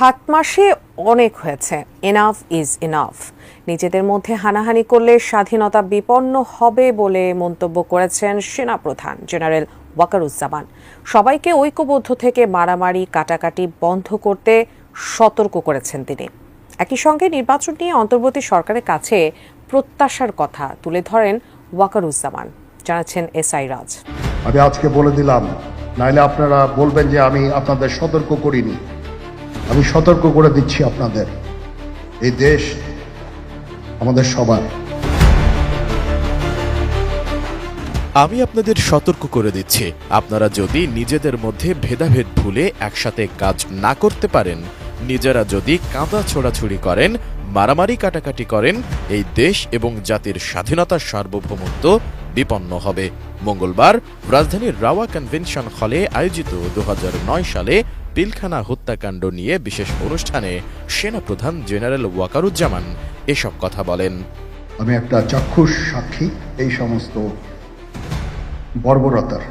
সাত মাসে অনেক হয়েছে। এনাফ ইজ ইনাফ নিজেদের মধ্যে হানাহানি করলে স্বাধীনতা বিপন্ন হবে বলে মন্তব্য করেছেন সেনাপ্রধান জেনারেল ওয়াকারুজ্জামান। সবাইকে ঐক্যবদ্ধ থেকে মারামারি, কাটাকাটি বন্ধ করতে সতর্ক করেছেন তিনি। একই সঙ্গে নির্বাচন নিয়ে অন্তর্বর্তী সরকারের কাছে প্রত্যাশার কথা তুলে ধরেন ওয়াকারুজ্জামান। জানাচ্ছেন এস আই রাজ। আমি আজকে বলে দিলাম, নাইলে আপনারা বলবেন যে আমি আপনাদের সতর্ক করিনি। আমি সতর্ক করে দিচ্ছি আপনাদের। এই দেশ আমাদের সবার। আমি আপনাদের সতর্ক করে দিচ্ছি। আপনারা যদি নিজেদের মধ্যে ভেদাভেদ ভুলে একসাথে কাজ না করতে পারেন, নিজেরা যদি কাঁদা ছোড়াছুড়ি করেন, মারামারি কাটাকাটি করেন, এই দেশ এবং জাতির স্বাধীনতার সার্বভৌমত্ব বিপন্ন হবে। মঙ্গলবার রাজধানীর রাওয়া কনভেনশন হলে আয়োজিত দু হাজার নয় সালে পিলখানা হত্যাকাণ্ড নিয়ে বিশেষ অনুষ্ঠানে সেনাপ্রধান জেনারেল ওয়াকারুজ্জামান এসব কথা বলেন। আমি একটা চাক্ষুষ সাক্ষী এই সমস্ত বর্বরতার।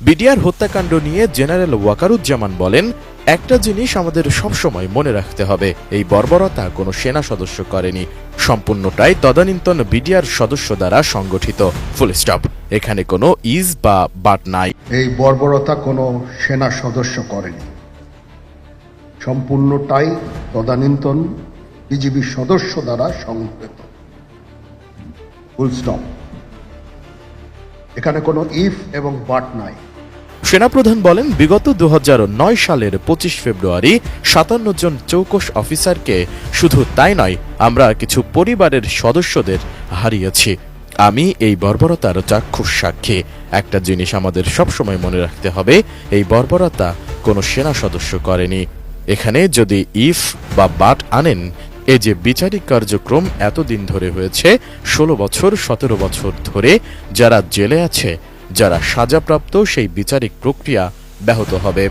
বিডিআর হত্যাকাণ্ড নিয়ে জেনারেল ওয়াকারুজ্জামান বলেন একটা জিনিস আমাদের সবসময় মনে রাখতে হবে এই বর্বরতা কোনো সেনা সদস্য করেনি। সম্পূর্ণটাই তদানীন্তন বিডিআর সদস্য দ্বারা সংগঠিত। ফুল স্টপ এখানে কোনো ইজ বা বাট নাই। এই বর্বরতা কোনো সেনা সদস্য করেনি। সম্পূর্ণটাই তদানীন্তন বিজিবি সদস্য দ্বারা সংগঠিত এখানে কোনো ইফ এবং বাট নাই। সেনাপ্রধান বলেন, বিগত দু হাজার নয় সালের পঁচিশ ফেব্রুয়ারি সাতান্ন জন চৌকস অফিসারকে শুধু তাই নয়, আমরা কিছু পরিবারের সদস্যদের হারিয়েছি। আমি এই বর্বরতার চাক্ষুষ সাক্ষী। একটা জিনিস আমাদের সবসময় মনে রাখতে হবে, এই বর্বরতা কোনো সেনা সদস্য করেনি। এখানে যদি ইফ বা বাট আনেন, এ যে বিচারিক কার্যক্রম এতদিন ধরে হয়েছে, ষোলো বছর, সতেরো বছর ধরে যারা জেলে আছে, যারা সাজাপ্রাপ্ত, সেই বিচারিক প্রক্রিয়া ব্যাহত হবে।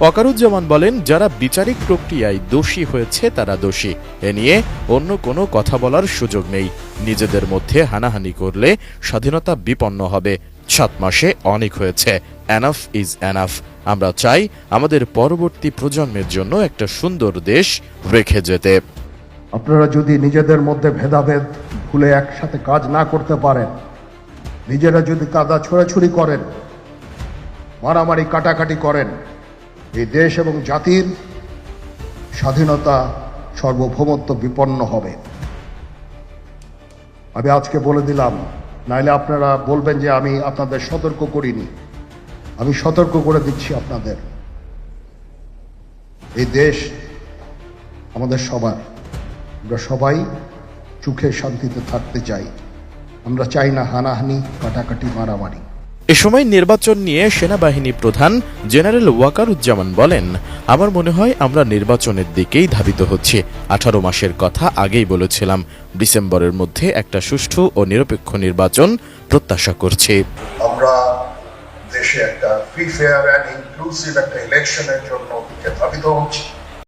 ওয়াকারুজ্জামান বলেন, যারা বিচারিক প্রক্রিয়ায় দোষী হয়েছে, তারা দোষী। এ নিয়ে অন্য কোনো কথা বলার সুযোগ নেই। নিজেদের মধ্যে হানাহানি করলে স্বাধীনতা বিপন্ন হবে। সাত মাসে অনেক হয়েছে। অ্যানাফ ইজ অ্যানাফ আমরা চাই আমাদের পরবর্তী প্রজন্মের জন্য একটা সুন্দর দেশ রেখে যেতে। আপনারা যদি নিজেদের মধ্যে ভেদাভেদ ভুলে একসাথে কাজ না করতে পারেন, নিজেরা যদি কাদা ছোড়াছুড়ি করেন, মারামারি কাটাকাটি করেন, এই দেশ এবং জাতির স্বাধীনতা সার্বভৌমত্ব বিপন্ন হবে। আমি আজকে বলে দিলাম নাইলে আপনারা বলবেন যে আমি আপনাদের সতর্ক করিনি। আমি সতর্ক করে দিচ্ছি আপনাদের। এই দেশ আমাদের সবার। আমরা সবাই সুখে শান্তিতে থাকতে চাই। আমরা চাই না হানাহানি, কাটাকাটি, মারামারি। এ সময় নির্বাচন নিয়ে সেনাবাহিনী প্রধান জেনারেল ওয়াকারুজ্জামান বলেন, আমার মনে হয় আমরা নির্বাচনের দিকেই ধাবিত হচ্ছে। আঠারো মাসের কথা আগেই বলেছিলাম, ডিসেম্বরের মধ্যে একটা সুষ্ঠু ও নিরপেক্ষ নির্বাচন প্রত্যাশা করছে। আমরা দেশে একটা ফ্রি ফেয়ার অ্যান্ড ইনক্লুসিভ একটা ইলেকশনের জন্য ধাবিত হচ্ছি।